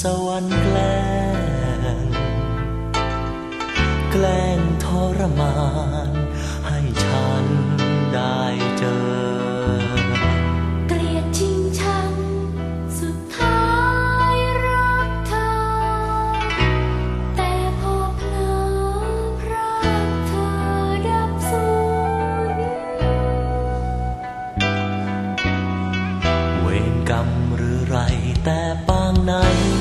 สวรรค์แกล้ง แกล้งทรมาน ให้ฉันได้เจอ เกลียดจริงชังสุดท้ายรักเธอ แต่พอเพลอพรากเธอดับสูญเวรกรรมหรือไรแต่ปางไหนนั้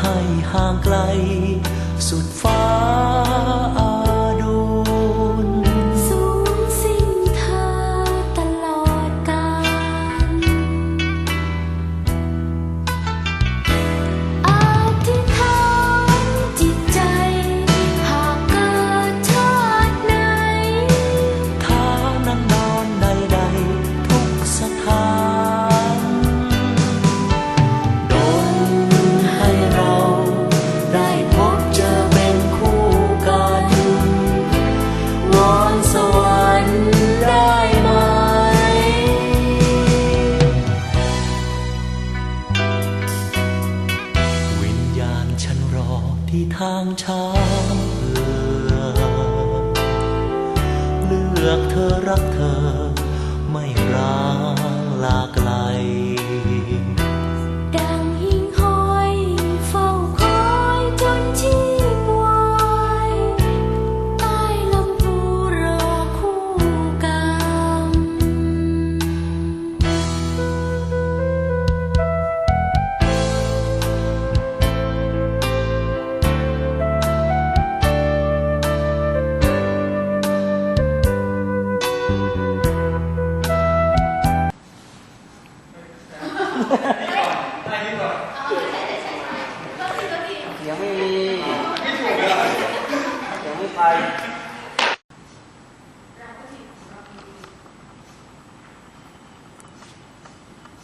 ให้ห่างไกล สุดฟ้า ที่ทางช้างเผือกเลือกเธอรักเธอ ไม่ร้างลากัน ยังไม่มียังไม่ไป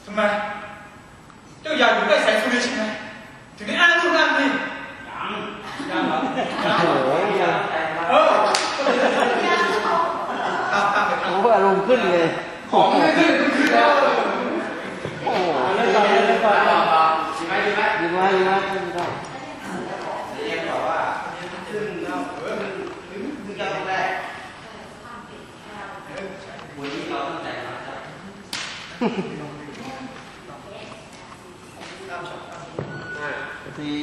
ทำไมเจ้าอยากอยู่ใกล้แสงสุริยใช่ไหมถึงได้อ้างนู่นอ้างนี่ยังยังเหรอยังโอ้โหยังเออตามตามไปคผรับมก็อารมณ์ขึ้นเลยของไม่ขึ้นขึ้นแล้ว โอ้โห เล่นก่อนเล่นก่อนดีไหมดีไหม ดีไหมดีไหมไม่ได้ เรียนบอกว่าขึ้นแล้วเออถึงถึงจะต้องได้วันนี้เราตั้งใจมาครับ สี่